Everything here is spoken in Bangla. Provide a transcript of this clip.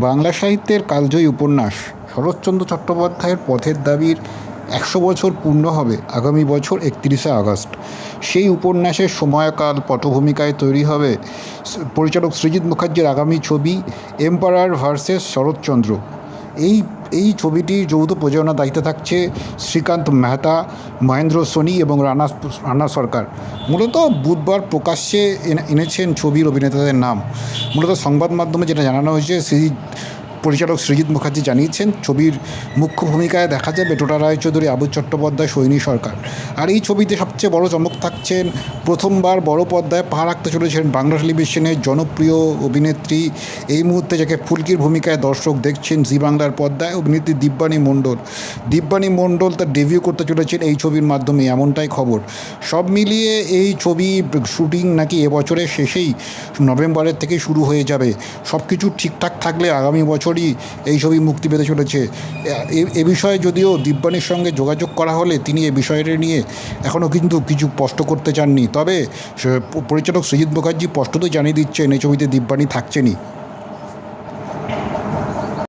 বাংলা সাহিত্যের কালজয়ী উপন্যাস শরৎচন্দ্র চট্টোপাধ্যায়ের পথের দাবির একশো বছর পূর্ণ হবে আগামী বছর একত্রিশে আগস্ট। সেই উপন্যাসের সময়কাল পটভূমিকায় তৈরি হবে পরিচালক সৃজিত মুখার্জির আগামী ছবি এম্পারার ভার্সেস শরৎচন্দ্র। এই এই ছবিটি যৌথ প্রযোজনার দায়িত্বে থাকছে শ্রীকান্ত মেহতা, মহেন্দ্র সোনি এবং রানা রানা সরকার। মূলত বুধবার প্রকাশ্যে এনে- এনেছেন ছবির অভিনেতাদের নাম। মূলত সংবাদ মাধ্যমে যেটা জানানো হয়েছে শ্রী পরিচালক সৃজিত মুখার্জি জানিয়েছেন, ছবির মুখ্য ভূমিকায় দেখা যাবে টোটা রায়চৌধুরী আবু চট্টোপাধ্যায়, সৈনী সরকার। আর এই ছবিতে সবচেয়ে বড় চমক থাকছেন, প্রথমবার বড় পর্দায় পা রাখতে চলেছেন বাংলা টেলিভিশনের জনপ্রিয় অভিনেত্রী। এই মুহূর্তে যাকে ফুলকির ভূমিকায় দর্শক দেখছেন, জি বাংলার পর্দায় অভিনেত্রী দিব্যানী মণ্ডল। দিব্যানী মণ্ডল তার ডেবিউ করতে চলেছেন এই ছবির মাধ্যমে, এমনটাই খবর। সব মিলিয়ে এই ছবি শুটিং নাকি এবছরের শেষেই নভেম্বরের থেকে শুরু হয়ে যাবে। সব কিছু ঠিকঠাক থাকলে আগামী বছরই এই ছবি মুক্তি পেতে চলেছে। এ- বিষয়ে যদিও দিব্যানির সঙ্গে যোগাযোগ করা হলে তিনি এ বিষয়টি নিয়ে এখনও কিন্তু কিছু স্পষ্ট করতে চাননি। তবে পরিচালক সৃজিত মুখার্জি স্পষ্টতই জানিয়ে দিচ্ছেন, এই ছবিতে দিব্যানি থাকছেনই।